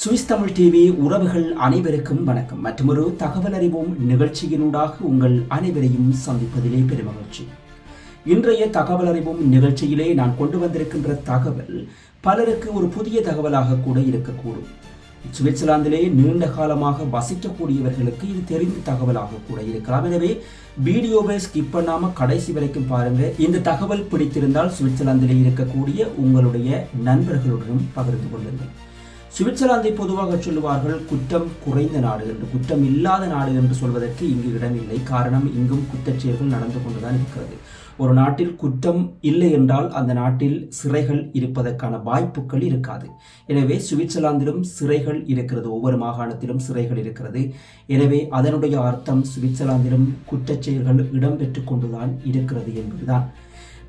Swiss Tamil TV உறவுகள் அனைவருக்கும் வணக்கம். மற்றொரு தகவல் அறிவோம் நிகழ்ச்சியினூடாக உங்கள் அனைவரையும் சந்திப்பதிலே பெருமகிழ்ச்சி. இன்றைய தகவல் அறிவோம் நிகழ்ச்சியிலே நான் கொண்டு வந்திருக்கின்ற தகவல் பலருக்கு ஒரு புதிய தகவலாக கூட இருக்கக்கூடும். சுவிட்சர்லாந்திலே நீண்ட காலமாக வசிக்கக்கூடியவர்களுக்கு இது தெரிந்த தகவலாக கூட இருக்கலாம். எனவே வீடியோவை ஸ்கிப் பண்ணாம கடைசி வரைக்கும் பாருங்க. இந்த தகவல் பிடித்திருந்தால் சுவிட்சர்லாந்திலே இருக்கக்கூடிய உங்களுடைய நண்பர்களுடனும் பகிர்ந்து கொள்ளுங்கள். சுவிட்சர்லாந்தை பொதுவாக சொல்லுவார்கள் குற்றம் குறைந்த நாடு என்று குற்றம் இல்லாத நாடு என்று சொல்வதற்கு இங்கு இடமில்லை. காரணம் இங்கும் குற்றச்செயல்கள் நடந்து கொண்டுதான் இருக்கிறது. ஒரு நாட்டில் குற்றம் இல்லை என்றால் அந்த நாட்டில் சிறைகள் இருப்பதற்கான வாய்ப்புகள் இருக்காது. எனவே சுவிட்சர்லாந்திலும் சிறைகள் இருக்கிறது ஒவ்வொரு மாகாணத்திலும் சிறைகள் இருக்கிறது. எனவே அதனுடைய அர்த்தம் சுவிட்சர்லாந்திலும் குற்றச்செயல்கள் இடம்பெற்று கொண்டுதான் இருக்கிறது என்பதுதான்.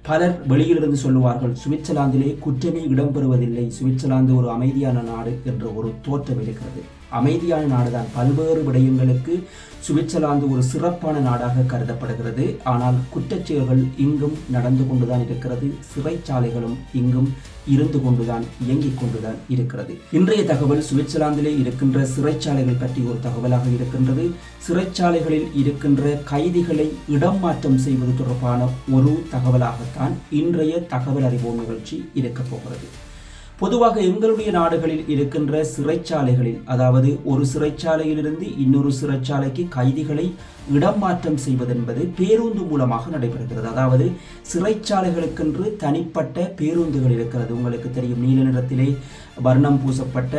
பலர் வெளியிலிருந்து சொல்லுவார்கள் சுவிட்சர்லாந்திலே குற்றமே இடம்பெறுவதில்லை சுவிட்சர்லாந்து ஒரு அமைதியான நாடு என்ற ஒரு தோற்றம் இருக்கிறது. அமைதியான நாடுதான். பல்வேறு விடயங்களுக்கு சுவிட்சர்லாந்து ஒரு சிறப்பான நாடாக கருதப்படுகிறது. ஆனால் குற்றச்செயல்கள் இங்கும் நடந்து கொண்டுதான் இருக்கிறது. சிறைச்சாலைகளும் இங்கும் இருந்து கொண்டுதான் இயங்கிக் கொண்டுதான் இருக்கிறது. இன்றைய தகவல் சுவிட்சர்லாந்திலே இருக்கின்ற சிறைச்சாலைகள் பற்றி ஒரு தகவலாக இருக்கின்றது. சிறைச்சாலைகளில் இருக்கின்ற கைதிகளை இடம் மாற்றம் செய்வது தொடர்பான ஒரு தகவலாகத்தான் இன்றைய தகவல் அறிவோம் நிகழ்ச்சி இருக்கப் போகிறது. பொதுவாக எங்களுடைய நாடுகளில் இருக்கின்ற சிறைச்சாலைகளில் அதாவது ஒரு சிறைச்சாலையிலிருந்து இன்னொரு சிறைச்சாலைக்கு கைதிகளை இடம் மாற்றம் செய்வதென்பது பேருந்து மூலமாக நடைபெறுகிறது. அதாவது சிறைச்சாலைகளுக்கென்று தனிப்பட்ட பேருந்துகள் இருக்கிறது. உங்களுக்கு தெரியும் நீல நிறத்திலே வர்ணம் பூசப்பட்ட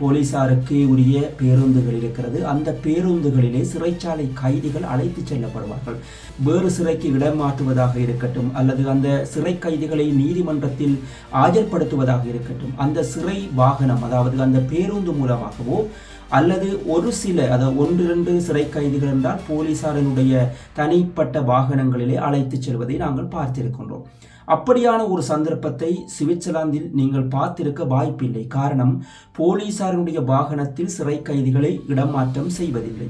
போலீசாருக்கு உரிய பேருந்துகள் இருக்கிறது. அந்த பேருந்துகளிலே சிறைச்சாலை கைதிகள் அழைத்து செல்லப்படுவார்கள். வேறு சிறைக்கு இடம் மாற்றுவதாக இருக்கட்டும் அல்லது அந்த சிறை கைதிகளை நீதிமன்றத்தில் ஆஜர்படுத்துவதாக இருக்கட்டும் அந்த சிறை வாகனம் அதாவது அந்த பேருந்து மூலமாகவோ அல்லது ஒரு சில அதாவது ஒன்று இரண்டு சிறை கைதிகள் என்றால் போலீசாரினுடைய தனிப்பட்ட வாகனங்களிலே அழைத்து செல்வதை நாங்கள் பார்த்திருக்கின்றோம். அப்படியான ஒரு சந்தர்ப்பத்தை சுவிட்சர்லாந்தில் நீங்கள் பார்த்திருக்க வாய்ப்பில்லை. காரணம் போலீசாருடைய வாகனத்தில் சிறை கைதிகளை இடமாற்றம் செய்வதில்லை.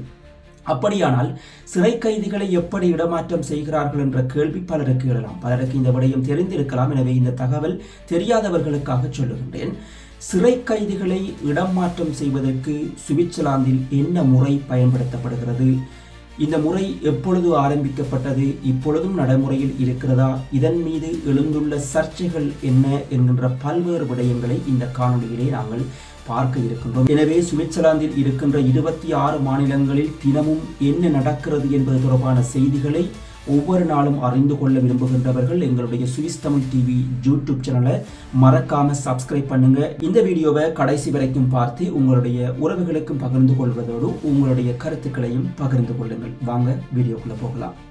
அப்படியானால் சிறை கைதிகளை எப்படி இடமாற்றம் செய்கிறார்கள் என்ற கேள்வி பலருக்கு எழலாம். பலருக்கு இந்த விடயம் தெரிந்திருக்கலாம். எனவே இந்த தகவல் தெரியாதவர்களுக்காக சொல்லுகின்றேன். சிறை கைதிகளை இடம் மாற்றம் செய்வதற்கு சுவிட்சர்லாந்தில் என்ன முறை பயன்படுத்தப்படுகிறது? இந்த முறை எப்பொழுது ஆரம்பிக்கப்பட்டது இப்பொழுதும் நடைமுறையில் இருக்கிறதா? இதன் மீது எழுந்துள்ள சர்ச்சைகள் என்ன என்கின்ற பல்வேறு விடயங்களை இந்த காணொலியிலே நாங்கள் பார்க்க இருக்கின்றோம். எனவே சுவிட்சர்லாந்தில் இருக்கின்ற இருபத்தி ஆறு மாநிலங்களில் தினமும் என்ன நடக்கிறது என்பது தொடர்பான செய்திகளை ஒவ்வொரு நாளும் அறிந்து கொள்ள விரும்புகின்றவர்கள் எங்களுடைய சுவிஸ் தமிழ் டிவி யூடியூப் சேனலை மறக்காம சப்ஸ்கிரைப் பண்ணுங்க. இந்த வீடியோவை கடைசி வரைக்கும் பார்த்து உங்களுடைய உறவுகளுக்கும் பகிர்ந்து கொள்வதோடு உங்களுடைய கருத்துக்களையும் பகிர்ந்து கொள்ளுங்கள். வாங்க வீடியோக்குள்ள போகலாம்.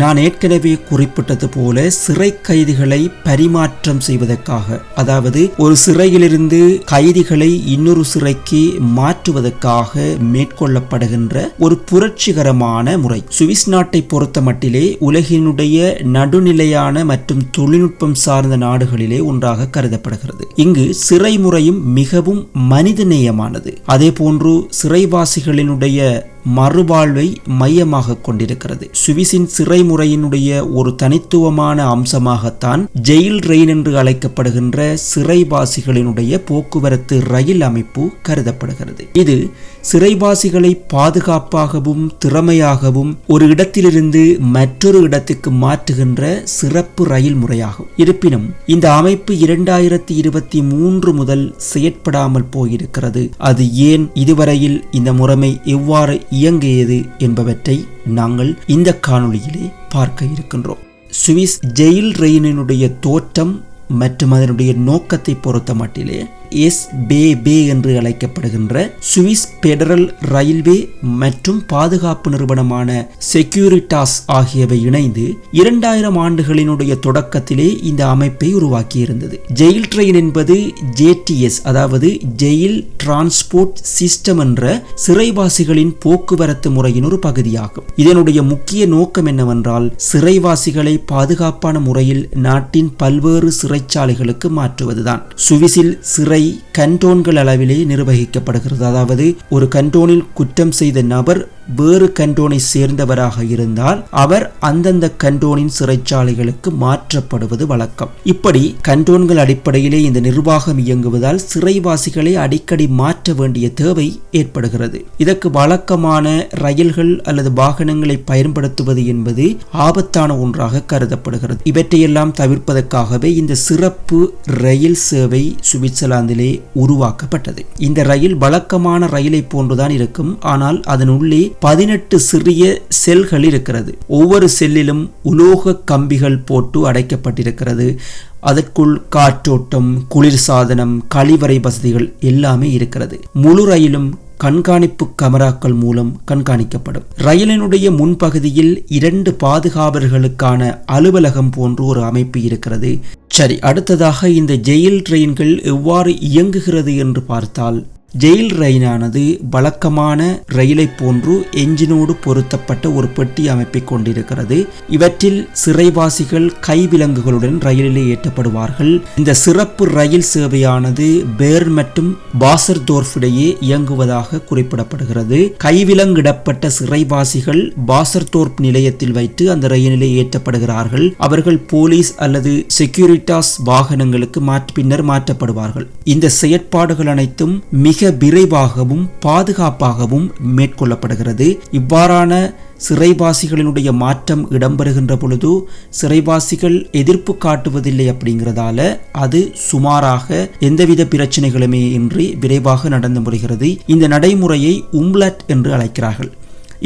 நான் ஏற்கனவே குறிப்பிட்டது போல சிறை கைதிகளை பரிமாற்றம் செய்வதற்காக அதாவது ஒரு சிறையிலிருந்து கைதிகளை இன்னொரு சிறைக்கு மாற்றுவதற்காக மேற்கொள்ளப்படுகின்ற ஒரு புரட்சிகரமான முறை. சுவிஸ் நாட்டை பொறுத்த மட்டிலே உலகினுடைய நடுநிலையான மற்றும் தொழில்நுட்பம் சார்ந்த நாடுகளிலே ஒன்றாக கருதப்படுகிறது. இங்கு சிறை முறையும் மிகவும் மனிதநேயமானது. அதே போன்று சிறைவாசிகளினுடைய மறுவாழ்வை மையமாக கொண்டிருக்கிறது. சுவிசின் சிறை முறையினுடைய ஒரு தனித்துவமான அம்சமாகத்தான் ஜெயில் ரெயின் என்று அழைக்கப்படுகின்ற சிறைவாசிகளினுடைய போக்குவரத்து ரயில் அமைப்பு கருதப்படுகிறது. இது சிறைவாசிகளை பாதுகாப்பாகவும் திறமையாகவும் ஒரு இடத்திலிருந்து மற்றொரு இடத்துக்கு மாற்றுகின்ற சிறப்பு ரயில் முறையாகும். இருப்பினும் இந்த அமைப்பு இரண்டாயிரத்தி இருபத்தி மூன்று முதல் செயற்படாமல் போயிருக்கிறது. அது ஏன் இதுவரையில் இந்த முறைமை எவ்வாறு இயங்கியது என்பவற்றை நாங்கள் இந்த காணொளியிலே பார்க்க இருக்கின்றோம். சுவிஸ் ஜெயில் ரெயினினுடைய தோற்றம் மற்றும் அதனுடைய நோக்கத்தை பொறுத்த மட்டிலே எஸ் பே பே என்று அழைக்கப்படுகின்ற சுவிஸ் பெடரல் ரயில்வே மற்றும் பாதுகாப்பு நிறுவனமான செக்யூரிட்டாஸ் ஆகியவை இணைந்து இரண்டாயிரம் ஆண்டுகளினுடைய தொடக்கத்திலே இந்த அமைப்பை உருவாக்கியிருந்தது. ஜெயில் ட்ரெயின் என்பது ஜேடிஎஸ் அதாவது ஜெயில் டிரான்ஸ்போர்ட் சிஸ்டம் என்ற சிறைவாசிகளின் போக்குவரத்து முறையின் ஒரு பகுதியாகும். இதனுடைய முக்கிய நோக்கம் என்னவென்றால் சிறைவாசிகளை பாதுகாப்பான முறையில் நாட்டின் பல்வேறு சிறைச்சாலைகளுக்கு மாற்றுவதுதான். சுவிசில் சிறை கண்டோன்கள் அளவிலே நிர்வகிக்கப்படுகிறது. அதாவது ஒரு கண்டோனில் குற்றம் செய்த நபர் வேறு கண்டோனை சேர்ந்தவராக இருந்தால் அவர் அந்தந்த கண்டோனின் சிறைச்சாலைகளுக்கு மாற்றப்படுவது வழக்கம். இப்படி கண்டோன்கள் அடிப்படையிலே இந்த நிர்வாகம் இயங்குவதால் சிறைவாசிகளை அடிக்கடி மாற்ற வேண்டிய தேவை ஏற்படுகிறது. இதற்கு வழக்கமான ரயில்கள் அல்லது வாகனங்களை பயன்படுத்துவது என்பது ஆபத்தான ஒன்றாக கருதப்படுகிறது. இவற்றையெல்லாம் தவிர்ப்பதற்காகவே இந்த சிறப்பு ரயில் சேவை சுவிட்சர்லாந்திலே உருவாக்கப்பட்டது. இந்த ரயில் வழக்கமான ரயிலை போன்றுதான் இருக்கும். ஆனால் அதன் உள்ளே பதினெட்டு சிறிய செல்கள் இருக்கிறது. ஒவ்வொரு செல்லிலும் உலோக கம்பிகள் போட்டு அடைக்கப்பட்டிருக்கிறது. அதற்குள் காற்றோட்டம் குளிர்சாதனம் கழிவறை வசதிகள் எல்லாமே இருக்கிறது. முழு ரயிலும் கண்காணிப்பு கமராக்கள் மூலம் கண்காணிக்கப்படும். ரயிலினுடைய முன்பகுதியில் இரண்டு பாதுகாவலர்களுக்கான அலுவலகம் போன்று ஒரு அமைப்பு இருக்கிறது. சரி அடுத்ததாக இந்த ஜெயில் ட்ரெயின்கள் எவ்வாறு இயங்குகிறது என்று பார்த்தால் ஜெயில் ரயிலானது வழக்கமான ரயிலை போன்று எஞ்சினோடு பொருத்தப்பட்ட ஒரு பெட்டி அமைப்பை கொண்டிருக்கிறது. இவற்றில் சிறைவாசிகள் கைவிலங்குகளுடன் ரயிலிலே ஏற்றப்படுவார்கள். இந்த சிறப்பு ரயில் சேவையானது பேர் மற்றும் பாசர்தோர்ஃப் இடையே இயங்குவதாக குறிப்பிடப்படுகிறது. கைவிலங்கிடப்பட்ட சிறைவாசிகள் பாசர்தோர்ப் நிலையத்தில் வைத்து அந்த ரயிலிலே ஏற்றப்படுகிறார்கள். அவர்கள் போலீஸ் அல்லது செக்யூரிட்டாஸ் வாகனங்களுக்கு பின்னர் மாற்றப்படுவார்கள். இந்த செயற்பாடுகள் அனைத்தும் மிக விரைவாகவும் பாதுகாப்பாகவும் மேற்கொள்ளப்படுகிறது. இவ்வாறான சிறைவாசிகளினுடைய மாற்றம் இடம்பெறுகின்ற பொழுது சிறைவாசிகள் எதிர்ப்பு காட்டுவதில்லை அப்படிங்கிறதால அது சுமாராக எந்தவித பிரச்சனைகளுமே இன்றி விரைவாக நடந்து முடிகிறது. இந்த நடைமுறையை உம்லட் என்று அழைக்கிறார்கள்.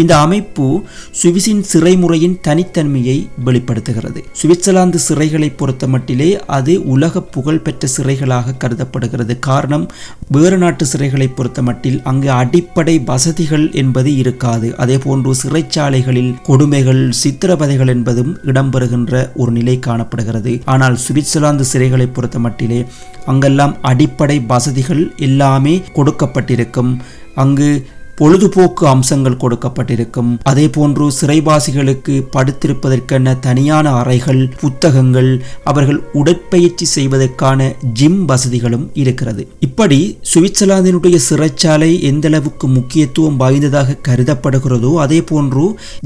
இந்த அமைப்பு சுவிஸின் சிறைமுறையின் தனித்தன்மையை வெளிப்படுத்துகிறது. சுவிட்சர்லாந்து சிறைகளை பொறுத்த மட்டிலே அது உலக புகழ்பெற்ற சிறைகளாக கருதப்படுகிறது. காரணம் வேறு நாட்டு சிறைகளை பொறுத்த மட்டில் அங்கு அடிப்படை வசதிகள் என்பது இருக்காது. அதே போன்று சிறைச்சாலைகளில் கொடுமைகள் சித்திரவதைகள் என்பதும் இடம்பெறுகின்ற ஒரு நிலை காணப்படுகிறது. ஆனால் சுவிட்சர்லாந்து சிறைகளை பொறுத்த மட்டிலே அங்கெல்லாம் அடிப்படை வசதிகள் எல்லாமே கொடுக்கப்பட்டிருக்கும். அங்கு பொழுதுபோக்கு அம்சங்கள் கொடுக்கப்பட்டிருக்கும். அதே போன்று சிறைவாசிகளுக்கு படுத்திருப்பதற்கான தனியான அறைகள் புத்தகங்கள் அவர்கள் உடற்பயிற்சி செய்வதற்கான ஜிம் வசதிகளும் இருக்கிறது. இப்படி சுவிட்சர்லாந்தினுடைய சிறைச்சாலை எந்த அளவுக்கு முக்கியத்துவம் வாய்ந்ததாக கருதப்படுகிறதோ அதே போன்று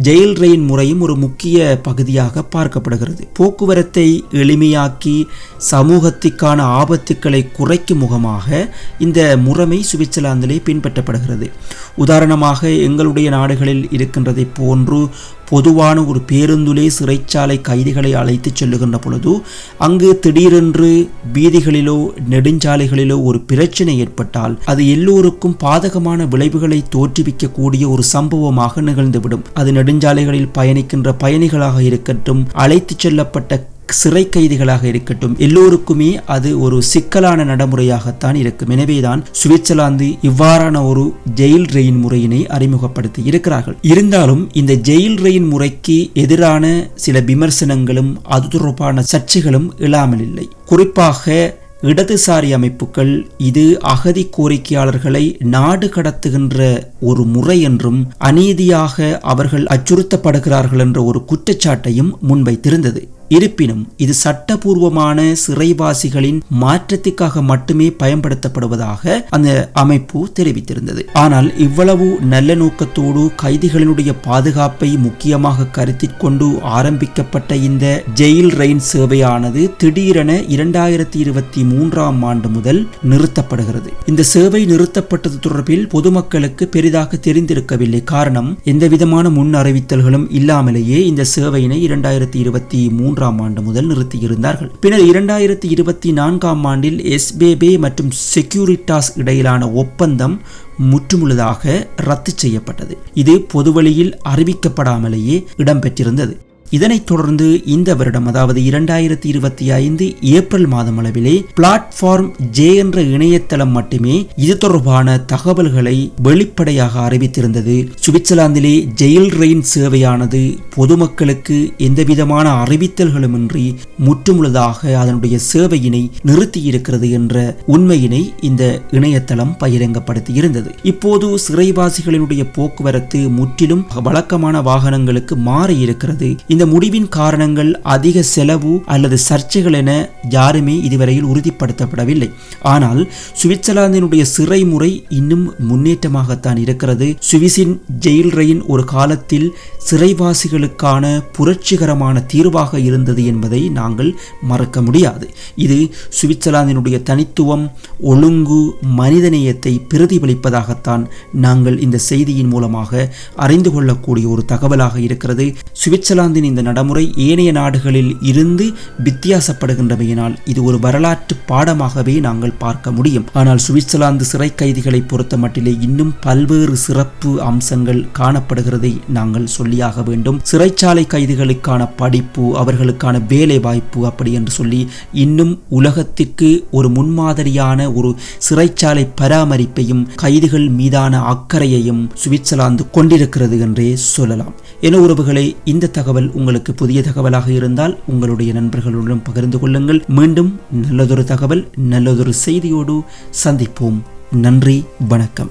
ஜெயில் ரெயின் முறையும் ஒரு முக்கிய பகுதியாக பார்க்கப்படுகிறது. போக்குவரத்தை எளிமையாக்கி சமூகத்திற்கான ஆபத்துக்களை குறைக்கும் முகமாக இந்த முறைமை சுவிட்சர்லாந்திலே பின்பற்றப்படுகிறது. உதாரணமாக எங்களுடைய நாடுகளில் இருக்கின்றதை போன்று பொதுவான ஒரு பேருந்துலே சிறைச்சாலை கைதிகளை அழைத்து செல்லுகின்ற பொழுது அங்கு திடீரென்று வீதிகளிலோ நெடுஞ்சாலைகளிலோ ஒரு பிரச்சனை ஏற்பட்டால் அது எல்லோருக்கும் பாதகமான விளைவுகளை தோற்றுவிக்கக்கூடிய ஒரு சம்பவமாக நிகழ்ந்துவிடும். அது நெடுஞ்சாலைகளில் பயணிக்கின்ற பயணிகளாக இருக்கட்டும் அழைத்து செல்லப்பட்ட சிறை கைதிகளாக இருக்கட்டும் எல்லோருக்குமே அது ஒரு சிக்கலான நடைமுறையாகத்தான் இருக்கும். எனவேதான் சுவிட்சர்லாந்து இவ்வாறான ஒரு ஜெயில் ரெயின் முறையினை அறிமுகப்படுத்தி இருக்கிறார்கள். இருந்தாலும் இந்த ஜெயில் ரெயின் முறைக்கு எதிரான சில விமர்சனங்களும் அது தொடர்பான சர்ச்சைகளும் இல்லாமல் இல்லை. குறிப்பாக இடதுசாரி அமைப்புகள் இது அகதி கோரிக்கையாளர்களை நாடு கடத்துகின்ற ஒரு முறை என்றும் அநீதியாக அவர்கள் அச்சுறுத்தப்படுகிறார்கள் என்ற ஒரு குற்றச்சாட்டையும் முன்வைத்திருந்தது. இருப்பினும் இது சட்டபூர்வமான சிறைவாசிகளின் மாற்றத்திற்காக மட்டுமே பயன்படுத்தப்படுவதாக அந்த அமைப்பு தெரிவித்திருந்தது. ஆனால் இவ்வளவு நல்ல நோக்கத்தோடு கைதிகளினுடைய பாதுகாப்பை முக்கியமாக கருத்தில் கொண்டு ஆரம்பிக்கப்பட்ட இந்த ஜெயில் ரெயின் சேவையானது திடீரென இரண்டாயிரத்தி இருபத்தி மூன்றாம் ஆண்டு முதல் நிறுத்தப்படுகிறது. இந்த சேவை நிறுத்தப்பட்டது தொடர்பில் பொதுமக்களுக்கு பெரிதாக தெரிந்திருக்கவில்லை. காரணம் எந்த விதமான முன் அறிவித்தல்களும் இல்லாமலேயே இந்த சேவையினை இரண்டாயிரத்தி இருபத்தி மூன்று மூன்றாம் ஆண்டு முதல் நிறுத்தியிருந்தார்கள். பின்னர் இரண்டாயிரத்தி இருபத்தி நான்காம் ஆண்டில் எஸ்பேபே மற்றும் செக்யூரிட்டாஸ் இடையிலான ஒப்பந்தம் முற்றுமுழுதாக ரத்து செய்யப்பட்டது. இது பொதுவழியில் அறிவிக்கப்படாமலேயே இடம்பெற்றிருந்தது. இதனைத் தொடர்ந்து இந்த வருடம் அதாவது இரண்டாயிரத்தி இருபத்தி ஐந்து ஏப்ரல் மாதம் அளவிலே பிளாட்ஃபார்ம் ஜே என்ற இணையதளம் மட்டுமே இது தொடர்பான தகவல்களை வெளிப்படையாக அறிவித்திருந்தது. சுவிட்சர்லாந்திலே ஜெயில் ரெயின் சேவையானது பொதுமக்களுக்கு எந்தவிதமான அறிவித்தல்களுமின்றி முற்றுமுழுதாக அதனுடைய சேவையினை நிறுத்தியிருக்கிறது என்ற உண்மையினை இந்த இணையதளம் பகிரங்கப்படுத்தி இருந்தது இப்போது சிறைவாசிகளினுடைய போக்குவரத்து முற்றிலும் வழக்கமான வாகனங்களுக்கு மாறி இருக்கிறது இந்த முடிவின் காரணங்கள் அதிக செலவு அல்லது சர்ச்சைகள் என யாருமே இதுவரையில் உறுதிப்படுத்தப்படவில்லை. ஆனால் சுவிட்சர்லாந்தினுடைய சிறை முறை இன்னும் முன்னேற்றமாகத்தான் இருக்கிறது. சுவிஸின் ஜெயில் ரயின் ஒரு காலத்தில் சிறைவாசிகளுக்கான புரட்சிகரமான தீர்வாக இருந்தது என்பதை நாங்கள் மறக்க முடியாது. இது சுவிட்சர்லாந்தினுடைய தனித்துவம் ஒழுங்கு மனிதநேயத்தை பிரதிபலிப்பதாகத்தான் நாங்கள் இந்த செய்தியின் மூலமாக அறிந்து கொள்ளக்கூடிய ஒரு தகவலாக இருக்கிறது. சுவிட்சர்லாந்தின் இந்த நடைமுறை ஏனைய நாடுகளில் இருந்து வித்தியாசப்படுகின்றமையினால் இது ஒரு வரலாற்று பாடமாகவே நாங்கள் பார்க்க முடியும். ஆனால் சுவிட்சர்லாந்து சிறை கைதிகளை பொறுத்த மட்டிலே இன்னும் பல்வேறு சிறப்பு அம்சங்கள் காணப்படுகிறதை நாங்கள் சொல்லியாக வேண்டும். சிறைச்சாலை கைதிகளுக்கான படிப்பு அவர்களுக்கான வேலை வாய்ப்பு அப்படி என்று சொல்லி இன்னும் உலகத்திற்கு ஒரு முன்மாதிரியான ஒரு சிறைச்சாலை பராமரிப்பையும் கைதிகள் மீதான அக்கறையையும் சுவிட்சர்லாந்து கொண்டிருக்கிறது என்றே சொல்லலாம். என உறவுகளே இந்த தகவல் உங்களுக்கு புதிய தகவலாக இருந்தால் உங்களுடைய நண்பர்களுடன் பகிர்ந்து கொள்ளுங்கள். மீண்டும் நல்லதொரு தகவல் நல்லதொரு செய்தியோடு சந்திப்போம். நன்றி வணக்கம்.